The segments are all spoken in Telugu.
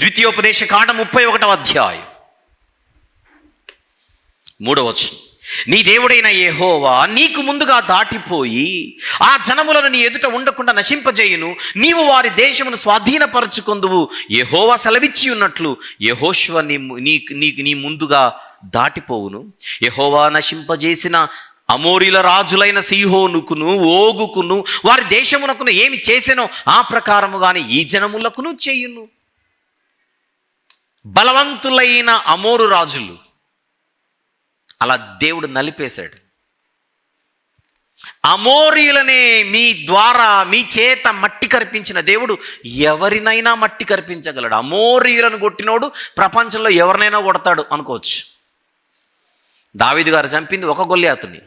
ద్వితీయోపదేశ కాండ ముప్పై ఒకటవ అధ్యాయం మూడవచ్చు నీ దేవుడైన ఏహోవా నీకు ముందుగా దాటిపోయి ఆ జనములను నీ ఎదుట ఉండకుండా నశింపజేయును. నీవు వారి దేశమును స్వాధీనపరచుకొందువు. ఏహోవా సెలవిచ్చి ఉన్నట్లు యహోశ్వ నీ నీ నీకు నీ ముందుగా దాటిపోవును. యెహోవా నశింపజేసిన అమోరిల రాజులైన సీహోనుకును ఓగుకును వారి దేశమునకును ఏమి చేసెనో ఆ ప్రకారముగాని ఈ జనములకును చేయును. బలవంతులైన అమోరు రాజులు. అలా దేవుడు నలిపేశాడు. అమోరియులనే మీ ద్వారా మీ చేత మట్టి కరిపించిన దేవుడు ఎవరినైనా మట్టి కరిపించగలడు. అమోరియులను కొట్టినోడు ప్రపంచంలో ఎవరినైనా కొడతాడు అనుకోవచ్చు. దావిది గారు చంపింది ఒక గొల్లాతుని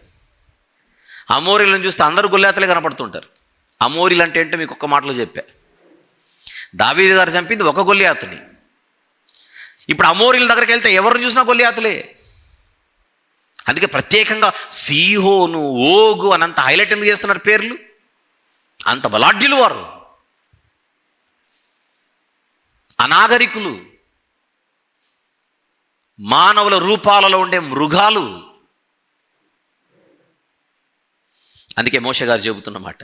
అమోరీలను చూస్తే అందరూ గొల్లాతలే కనపడుతుంటారు. అమోరీలు అంటే ఏంటో మీకు ఒక్క మాటలో చెప్పా. దావీది గారు చంపింది ఒక గొల్లాతుని ఇప్పుడు అమోరీల దగ్గరికి వెళ్తే ఎవరిని చూసినా గొల్లియాతులే? అందుకే ప్రత్యేకంగా సీహోను ఓగు అని అంత హైలైట్ ఎందుకు చేస్తున్నారు పేర్లు? అంత బలాఢ్యులు వారు. అనాగరికులు. మానవుల రూపాలలో ఉండే మృగాలు. అందుకే మోష గారు చెబుతున్నమాట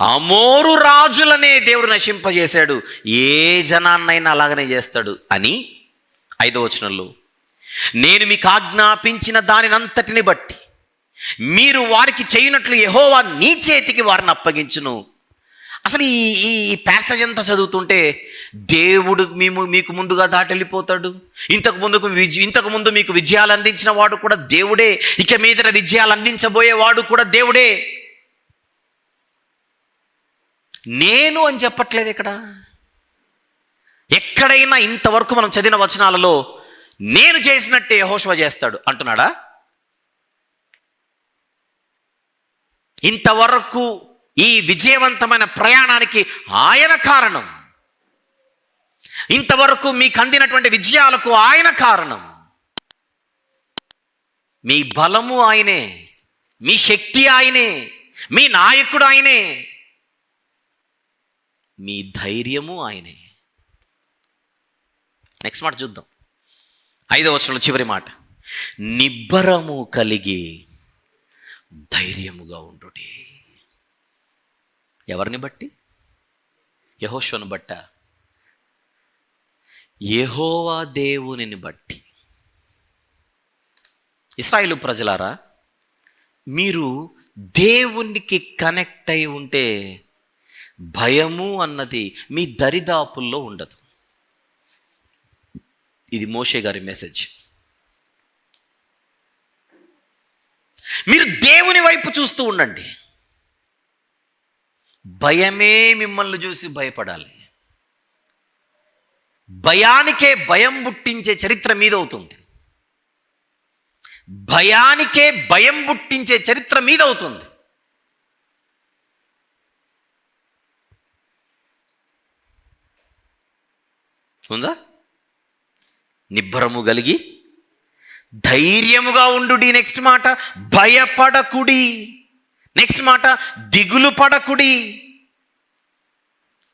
అమోరు రాజులనే దేవుడు నశింపజేశాడు ఏ జనాన్నైనా అలాగనే చేస్తాడు అని ఐదో వచనంలో నేను మీకు ఆజ్ఞాపించిన దానినంతటిని బట్టి మీరు వారికి చేయనట్లు యహోవా నీ చేతికి వారిని అప్పగించును. అసలు ఈ ఈ ప్యాసేజ్ అంతా చదువుతుంటే దేవుడు మేము మీకు ముందుగా దాటెళ్ళిపోతాడు. ఇంతకు ముందుకు విజ ఇంతకు ముందు మీకు విజయాలు అందించిన వాడు కూడా దేవుడే. ఇక మీద విజయాలు అందించబోయేవాడు కూడా దేవుడే. నేను అని చెప్పట్లేదు ఇక్కడ. ఎక్కడైనా ఇంతవరకు మనం చదివిన వచనాలలో నేను చేసినట్టే యెహోషువ చేస్తాడు అంటున్నాడా? ఇంతవరకు ఈ విజయవంతమైన ప్రయాణానికి ఆయన కారణం. ఇంతవరకు మీకు అందినటువంటి విజయాలకు ఆయన కారణం. మీ బలము ఆయనే మీ శక్తి ఆయనే మీ నాయకుడు ఆయనే మీ ధైర్యము ఆయనే. నెక్స్ట్ మాట చూద్దాం. ఐదవ వచనంలో చివరి మాట. నిబ్బరము కలిగి ధైర్యముగా ఉండుటి. ఎవరిని బట్టి? యహోశ్వను బట్ట. యహోవా దేవునిని బట్టి. ఇస్రాయిలు ప్రజలారా మీరు దేవునికి కనెక్ట్ అయి ఉంటే భయము అన్నది మీ దరిదాపుల్లో ఉండదు. ఇది మోషే గారి మెసేజ్ మీరు దేవుని వైపు చూస్తూ ఉండండి. భయమే మిమ్మల్ని చూసి భయపడాలి. భయానికే భయం పుట్టించే చరిత్ర మీదవుతుంది. భయానికే భయం పుట్టించే చరిత్ర మీదవుతుంది. ఉందా? నిబ్బరము కలిగి ధైర్యముగా ఉండుడి నెక్స్ట్ మాట. భయపడకుడి. నెక్స్ట్ మాట దిగులు పడకుడి.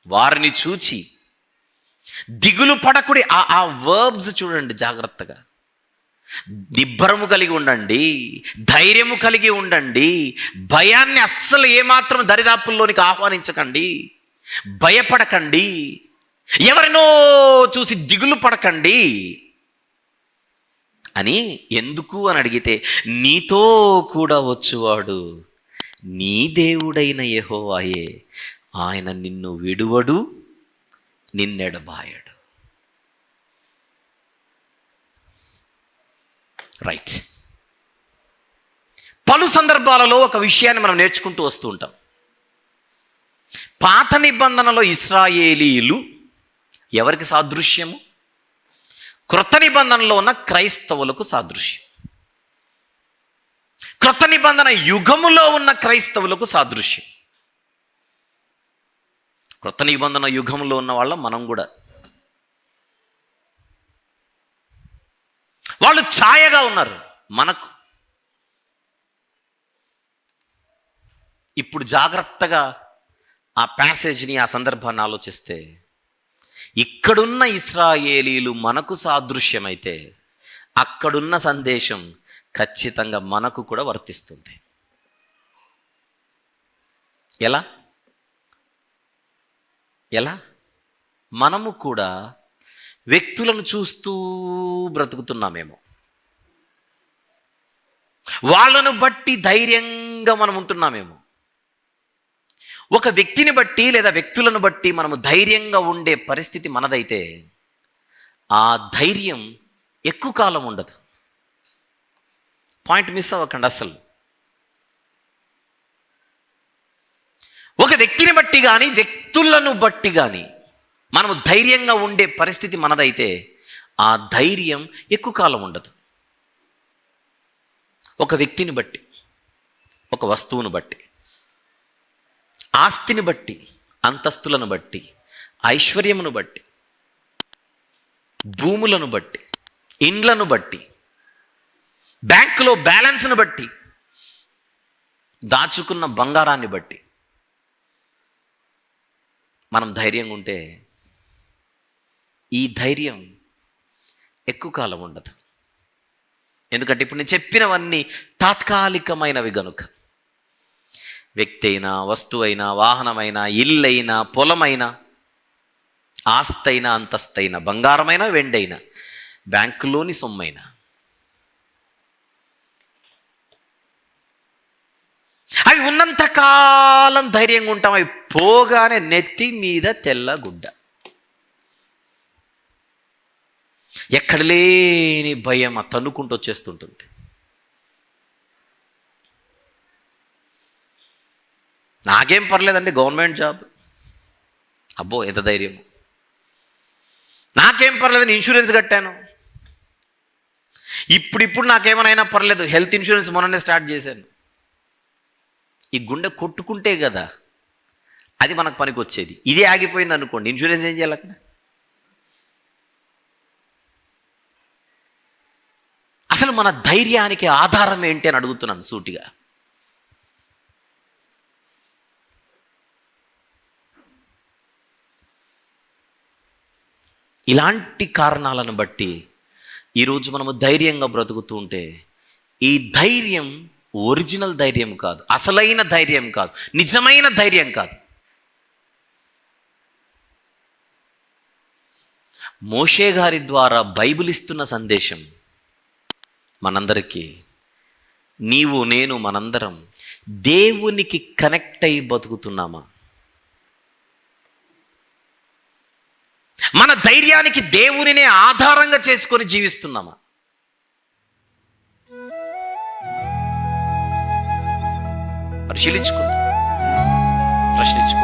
వారిని చూచి దిగులు పడకుడి. ఆ ఆ వర్బ్స్ చూడండి జాగ్రత్తగా. నిబ్బరము కలిగి ఉండండి ధైర్యము కలిగి ఉండండి భయాన్ని అస్సలు ఏమాత్రం దరిదాపుల్లోనికి ఆహ్వానించకండి భయపడకండి. ఎవరినో చూసి దిగులు పడకండి అని ఎందుకు అని అడిగితే నీతో కూడా వచ్చువాడు నీ దేవుడైన యెహోవాయే. ఆయన నిన్ను విడువడు నిన్నెడబాయడు. రైట్ పలు సందర్భాలలో ఒక విషయాన్ని మనం నేర్చుకుంటూ వస్తూ ఉంటాం. పాత నిబంధనలో ఇస్రాయేలీలు ఎవరికి సాదృశ్యము? క్రొత్త నిబంధనలో ఉన్న క్రైస్తవులకు సాదృశ్యం. క్రొత్త నిబంధన యుగములో ఉన్న క్రైస్తవులకు సాదృశ్యం. క్రొత్త నిబంధన యుగంలో ఉన్న వాళ్ళం మనం కూడా. వాళ్ళు ఛాయగా ఉన్నారు మనకు. ఇప్పుడు జాగ్రత్తగా ఆ ప్యాసేజ్ని ఆ సందర్భాన్ని ఆలోచిస్తే ఇక్కడున్న ఇస్రాయేలీలు మనకు సాదృశ్యమైతే అక్కడున్న సందేశం ఖచ్చితంగా మనకు కూడా వర్తిస్తుంది. ఎలా? ఎలా? మనము కూడా వ్యక్తులను చూస్తూ బ్రతుకుతున్నామేమో. వాళ్ళను బట్టి ధైర్యంగా మనం ఉంటున్నామేమో. ఒక వ్యక్తిని బట్టి లేదా వ్యక్తులను బట్టి మనము ధైర్యంగా ఉండే పరిస్థితి మనదైతే ఆ ధైర్యం ఎక్కువ కాలం ఉండదు. పాయింట్ మిస్ అవ్వకండి అసలు. ఒక వ్యక్తిని బట్టి కానీ వ్యక్తులను బట్టి కానీ మనము ధైర్యంగా ఉండే పరిస్థితి మనదైతే ఆ ధైర్యం ఎక్కువ కాలం ఉండదు. ఒక వ్యక్తిని బట్టి ఒక వస్తువును బట్టి. ఆస్తిని బట్టి అంతస్తులను బట్టి ఐశ్వర్యమును బట్టి భూములను బట్టి ఇండ్లను బట్టి బ్యాంకులో బ్యాలెన్స్ను బట్టి దాచుకున్న బంగారాన్ని బట్టి మనం ధైర్యంగా ఉంటే ఈ ధైర్యం ఎక్కువ కాలం ఉండదు. ఎందుకంటే ఇప్పుడు నేను చెప్పినవన్నీ తాత్కాలికమైనవి గనుక. వ్యక్తి అయినా వస్తువైనా వాహనమైనా ఇల్లైనా పొలమైనా ఆస్తైనా అంతస్తైనా బంగారమైనా వెండైనా బ్యాంకులోని సొమ్మైనా. అవి ఉన్నంత కాలం ధైర్యంగా ఉంటాం అవి పోగానే నెత్తి మీద తెల్ల గుడ్డ. ఎక్కడ లేని భయం ఆ తన్నుకుంటూ వచ్చేస్తుంటుంది. నాకేం పర్లేదండి గవర్నమెంట్ జాబ్. అబ్బో ఎంత ధైర్యం. నాకేం పర్లేదని ఇన్సూరెన్స్ కట్టాను. ఇప్పుడిప్పుడు నాకేమైనా పర్లేదు హెల్త్ ఇన్సూరెన్స్ మొన్ననే స్టార్ట్ చేశాను. ఈ గుండె కొట్టుకుంటే కదా అది మనకు పనికి వచ్చేది ఇదే ఆగిపోయింది అనుకోండి ఇన్సూరెన్స్ ఏం చేయాలి అక్కడ? అసలు మన ధైర్యానికి ఆధారం ఏంటి అని అడుగుతున్నాను సూటిగా. ఇలాంటి కారణాలను బట్టి ఈరోజు మనము ధైర్యంగా బ్రతుకుతూ ఉంటే ఈ ధైర్యం ఒరిజినల్ ధైర్యం కాదు అసలైన ధైర్యం కాదు నిజమైన ధైర్యం కాదు. మోషే గారి ద్వారా బైబిల్ ఇస్తున్న సందేశం మనందరికీ నీవు నేను మనందరం దేవునికి కనెక్ట్ అయి బతుకుతున్నామా? మన ధైర్యానికి దేవునినే ఆధారంగా చేసుకొని జీవిస్తున్నామా? పరిశీలించుకుందాం. ప్రశ్నించుకుందాం.